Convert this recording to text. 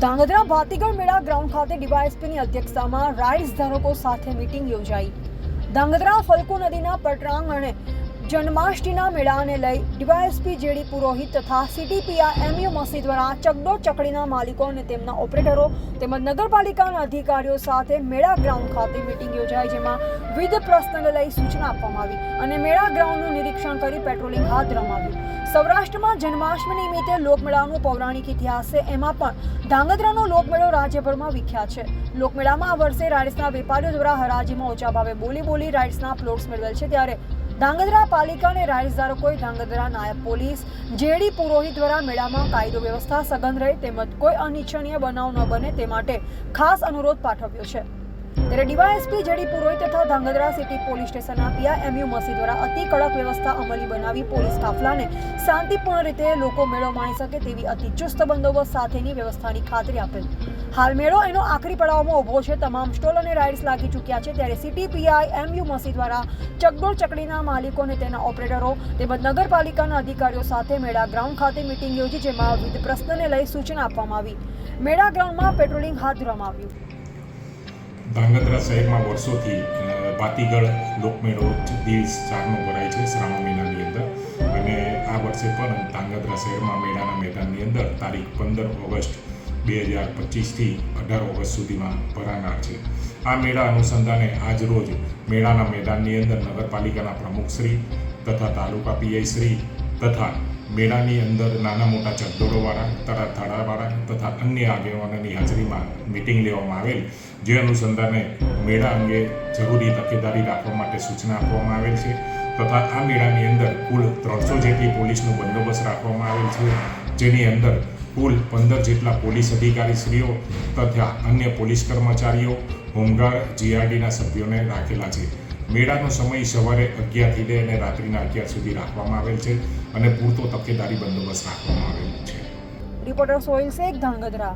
ધાંગધ્રા ભાતીગળ મેળા ગ્રાઉન્ડ ખાતે ડીવાયએસપીની અધ્યક્ષતામાં રાઇડ્સ ધારકો સાથે મીટિંગ યોજાઈ. ધાંગધ્રા ફલકો નદીના પટરાંગણે જન્માષ્ટમીના મેળાને લઈ ડીવાયએસપી જેડી પુરોહિત તથા સીટીપીઆર એમયુ મસી દ્વારા ચકડો ચકડીના માલિકો અને તેમના ઓપરેટરો તેમજ નગરપાલિકાના અધિકારીઓ સાથે મેળા ગ્રાઉન્ડ ખાતે મિટિંગ યોજાઈ જેમાં વિવિધ પ્રશ્નને લઈ સૂચના આપવામાં આવી અને મેળા ગ્રાઉન્ડનું નિરીક્ષણ કરી પેટ્રોલિંગ હાથ ધરવામાં આવ્યું. સૌરાષ્ટ્રમાં જન્માષ્ટમી નિમિત્તે લોકમેળાનો પૌરાણિક ઇતિહાસ છે. એમાં પણ ધાંગધ્રાનો લોકમેળો રાજ્યભરમાં વિખ્યાત છે. લોકમેળામાં આ વર્ષે રાઇડ્સના વેપારીઓ દ્વારા હરાજીમાં ઓછા ભાવે બોલી બોલી રાઇડ્સના પ્લોટ્સ મેળવેલ છે. ત્યારે ધાંગધ્રા પાલિકા અને રાઇડ્સ ધારકોએ ધાંગધ્રા નાયબ પોલીસ, જેડી પુરોહિત દ્વારા મેળામાં કાયદો વ્યવસ્થા સઘન રહે તેમજ કોઈ અનિચ્છનીય બનાવ ન બને તે માટે ખાસ અનુરોધ પાઠવ્યો છે. ત્યારે ડીવાયએસપી જેડી પુરોહિત તથા ધાંગધ્રા સિટી પોલીસ સ્ટેશનના પીઆઈ એમયુ મસી દ્વારા અતિ કડક વ્યવસ્થા અમલી બનાવી પોલીસ કાફલાને શાંતિપૂર્ણ રીતે લોકો મેળો માણી શકે તેવી અતિ ચુસ્ત બંદોબસ્ત સાથેની વ્યવસ્થાની ખાતરી આપેલ. હાલ મેળો એનો આખરી પડાવમાં ઊભો છે, તમામ સ્ટોલ અને રાઇડ્સ લાગી ચૂક્યા છે, ત્યારે સિટી પીઆઈ એમયુ મસી દ્વારા ચકડોળ ચકડીના માલિકો અને તેના ઓપરેટરો તેમજ નગરપાલિકાના અધિકારીઓ સાથે મેળા ગ્રાઉન્ડ ખાતે મિટિંગ યોજી, જેમાં વિવિધ પ્રશ્નને લઈ સૂચના આપવામાં આવી. મેળા ગ્રાઉન્ડમાં પેટ્રોલિંગ હાથ ધરવામાં આવ્યું. ધાંગધ્રા શહેરમાં વર્ષોથી ભાતીગળ લોકમેળો દિવસ ચારનો ભરાય છે શ્રાવણ મહિનાની અંદર. અને આ વર્ષે પણ ધાંગધ્રા શહેરમાં મેળાના મેદાનની અંદર તારીખ પંદર ઓગસ્ટ બે હજાર પચીસથી અઢાર ઓગસ્ટ સુધીમાં ભરાનાર છે. આ મેળા અનુસંધાને આજ રોજ મેળાના મેદાનની અંદર નગરપાલિકાના પ્રમુખશ્રી તથા તાલુકા પીઆઈ શ્રી તથા મેળાની અંદર નાના મોટા ચકડોળોવાળા તથા થાળાવાળા તથા અન્ય આગેવાનોની હાજરીમાં મિટિંગ લેવામાં આવેલ, જે અનુસંધાને મેળા અંગે જરૂરી તકેદારી રાખવા માટે સૂચના આપવામાં આવેલ છે તથા આ મેળાની અંદર કુલ ત્રણસો જેટલી પોલીસનો બંદોબસ્ત રાખવામાં આવેલ છે, જેની અંદર કુલ પંદર જેટલા પોલીસ અધિકારીશ્રીઓ તથા અન્ય પોલીસ કર્મચારીઓ, હોમગાર્ડ જીઆરડીના સભ્યોને રાખેલા છે. મેળાનો સમય સવારે અગિયારથી લઈને રાત્રિના અગિયાર સુધી રાખવામાં આવેલ છે અને પૂરતો તકેદારી બંદોબસ્ત રાખવામાં આવેલ છે. રિપોર્ટર સોહિલ શેખ ધાંગધ્રા